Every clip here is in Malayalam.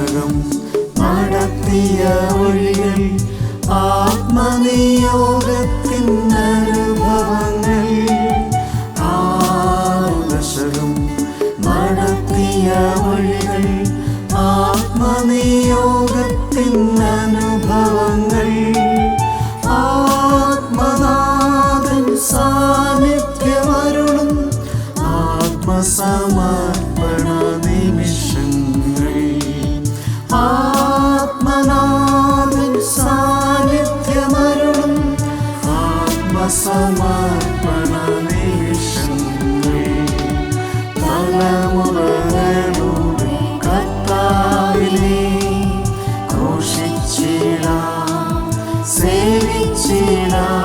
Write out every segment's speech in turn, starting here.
വാസകം നടത്തിയ വഴികൾ ആത്മനിയോഗത്തിൻ അനുഭവങ്ങൾ. ആത്മനിയോഗത്തിൻ അനുഭവങ്ങൾ. നിമിഷം. ആത്മസമർപ്പണ നിമിഷങ്ങൾ തലമുറകളുടെ കർത്താവിനെ ഘോഷിച്ചിടാം സേവിച്ചിടാം.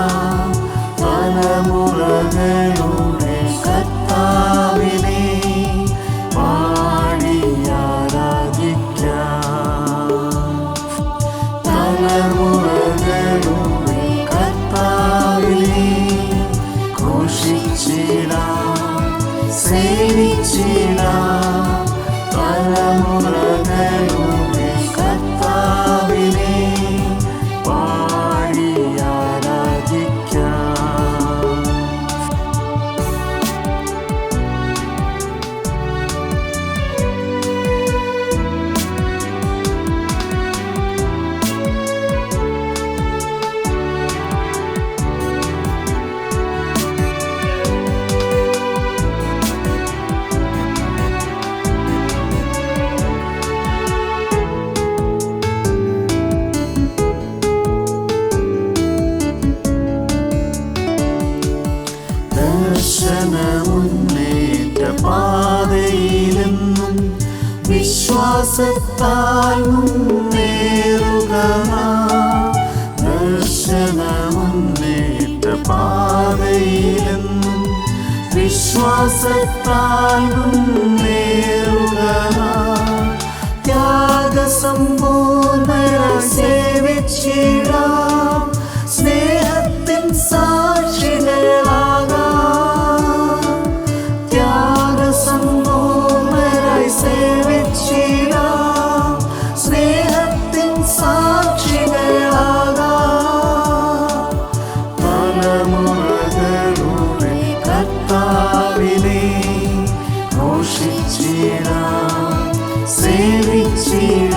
പാതയിലെന്നും വിശ്വാസത്താൽ മുന്നേറുക നാം. ദർശനമുന്നേറ്റ പാതയിലെന്നും വിശ്വാസത്താൽ മുന്നേറുക ത്യാഗസമ്പൂർണ സേവിച്ചിടാം തലമുറകളുടെ കർത്താവിനെ ഘോഷിച്ചിടാം സേവിച്ചിടാം.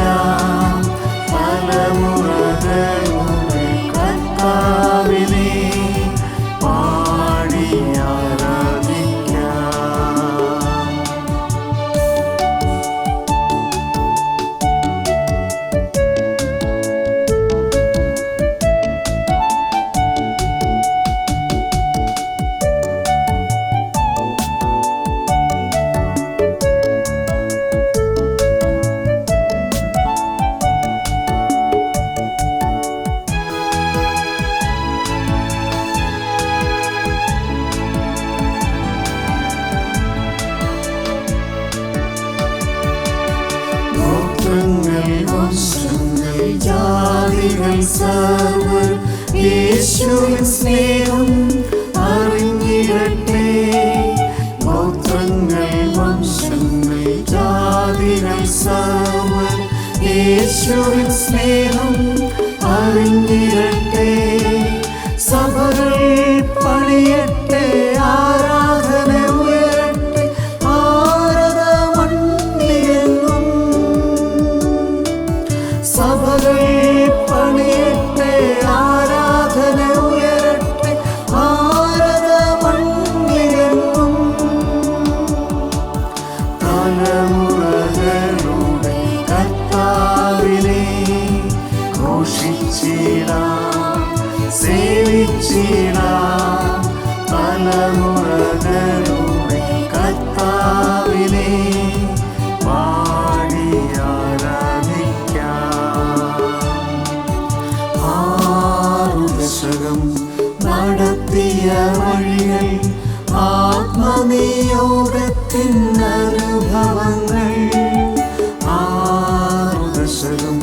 വംശങ്ങൾ ജാതികൾ സർവർ യേശുവിൻ സ്നേഹം അറിഞ്ഞിടട്ടെ. ഗോത്രങ്ങൾ വംശങ്ങൾ സർവർ യേശുവിൻ സഭകൾ പണിയട്ടെ ആരാധന വഴികൾ ആത്മനിയോഗത്തിൻ അനുഭവങ്ങൾ. ആറു ദശകം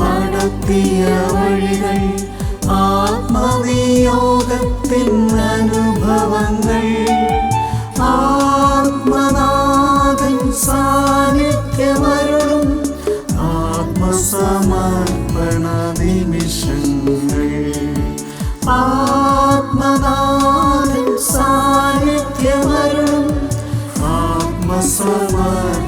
നടത്തിയ വഴികൾ ആത്മനിയോഗത്തിൻ അനുഭവങ്ങൾ. ആത്മനാഥൻ സാന്നിധ്യമരുളും ആത്മസമർപ്പണ നിമിഷങ്ങൾ. ആത്മനാഥൻ ആത്മസമർപ്പണ നിമിഷങ്ങൾ